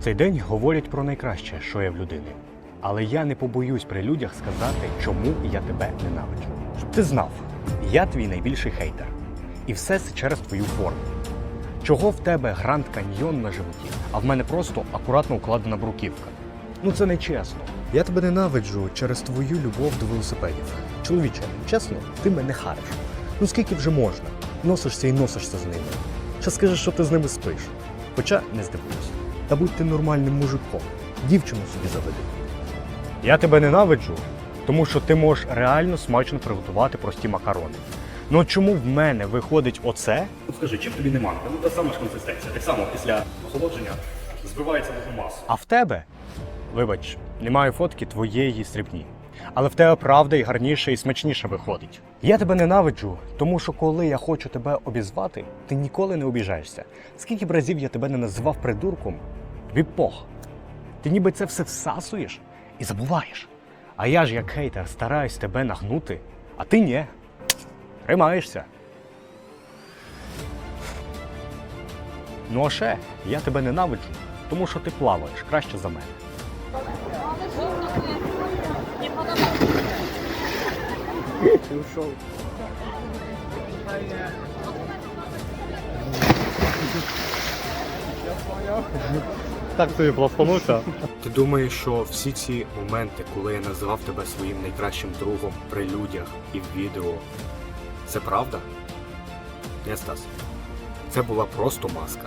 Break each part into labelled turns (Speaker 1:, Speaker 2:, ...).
Speaker 1: Цей день говорять про найкраще, що є в людини. Але я не побоюсь при людях сказати, чому я тебе ненавиджу. Щоб ти знав, я твій найбільший хейтер. І все це через твою форму. Чого в тебе Гранд Каньйон на животі, а в мене просто акуратно укладена бруківка. Ну це не чесно. Я тебе ненавиджу через твою любов до велосипедів. Чоловіче, чесно, ти мене хариш. Ну скільки вже можна? Носишся і носишся з ними. Ще скажеш, що ти з ними спиш. Хоча не здивуюсь. Та будь ти нормальним мужиком, дівчину собі заведи. Я тебе ненавиджу, тому що ти можеш реально смачно приготувати прості макарони. Ну чому в мене виходить оце?
Speaker 2: Ну скажи, чим тобі нема? Ну та сама ж консистенція. Так само після охолодження збивається до масу.
Speaker 1: А в тебе, вибач, немає фотки твоєї срібні. Але в тебе правда і гарніше, і смачніше виходить. Я тебе ненавиджу, тому що коли я хочу тебе обізвати, ти ніколи не обіжаєшся. Скільки б разів я тебе не називав придурком, тобі. Ти ніби це все всасуєш і забуваєш. А я ж як хейтер стараюсь тебе нагнути, а ти ні. Тримаєшся. Ну а ще я тебе ненавиджу, тому що ти плаваєш краще за мене.
Speaker 3: Так собі пластанувся.
Speaker 1: Ти думаєш, що всі ці моменти, коли я називав тебе своїм найкращим другом при людях і в відео, це правда? Ні, Стас. Це була просто маска.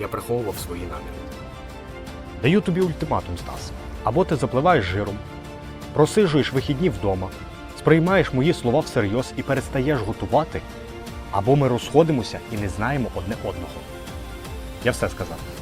Speaker 1: Я приховував свої наміри. Даю тобі ультиматум, Стас. Або ти запливаєш жиром, просижуєш вихідні вдома, сприймаєш мої слова всерйоз і перестаєш готувати, або ми розходимося і не знаємо одне одного. Я все сказав.